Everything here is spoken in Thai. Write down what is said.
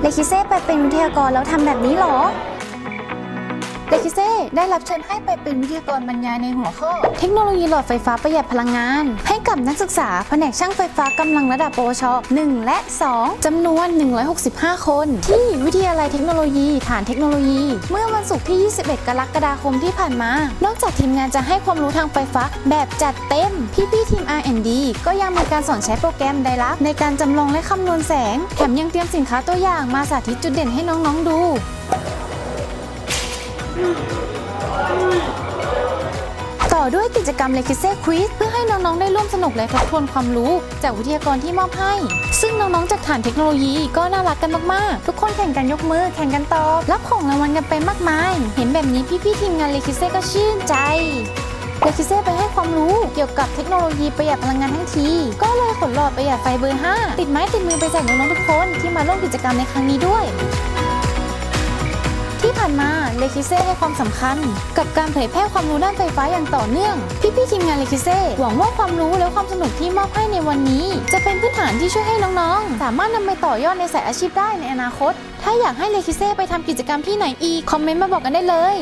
เลคิเซ่ไปเป็นวิทยากรแล้วทำแบบนี้เหรอ เลคิเซ่ ได้รับเชิญให้ไปเป็นวิทยากรบรรยายในหัวข้อ เทคโนโลยีหลอดไฟฟ้าประหยัดพลังงาน ให้กับนักศึกษาแผนกช่างไฟฟ้ากำลังระดับปวช 1 และ 2 จำนวน 165 คน ที่วิทยาลัยเทคโนโลยีฐานเทคโนโลยี เมื่อวันศุกร์ที่ 21 กรกฎาคมที่ผ่านมา นอกจากทีมงานจะให้ความรู้ทางไฟฟ้าแบบจัดเต็ม พี่ๆทีม R&D ก็ยังมีการสอนใช้โปรแกรมไดลักในการจำลองและคำนวณแสง แถมยังเตรียมสินค้าตัวอย่างมาสาธิตจุดเด่นให้น้องๆดูต่อ ด้วยกิจกรรมเลคิเซ่ควิสเพื่อให้น้องๆได้ร่วมสนุกและทบทวนความรู้ จากวิทยากรที่มอบให้ ซึ่งน้องๆจากฐานเทคโนโลยีก็น่ารักกันมากๆ ทุกคนแข่งกันยกมือแข่งกันตอบรับของรางวัลกันไปมากมาย เห็นแบบนี้พี่ๆทีมงานเลคิเซ่ก็ชื่นใจเลคิเซ่ไปให้ความรู้เกี่ยวกับเทคโนโลยีประหยัดพลังงานทั้งที ก็เลยขนหลอดประหยัดไฟเบอร์ 5 ติดไม้ติดมือไปแจกน้องๆทุกคนที่มาร่วมกิจกรรมในครั้งนี้ด้วย เลคิเซ่ให้ความสำคัญ กับการเผยแพร่ความรู้ด้านไฟฟ้าอย่างต่อเนื่อง พี่ๆทีมงานเลคิเซ่หวังว่าความรู้และความสนุกที่มอบให้ในวันนี้ จะเป็นพื้นฐานที่ช่วยให้น้องๆ สามารถนำไปต่อยอดในสายอาชีพได้ในอนาคต ถ้าอยากให้เลคิเซ่ไปทำกิจกรรมที่ไหนอีก คอมเมนต์มาบอกกันได้เลย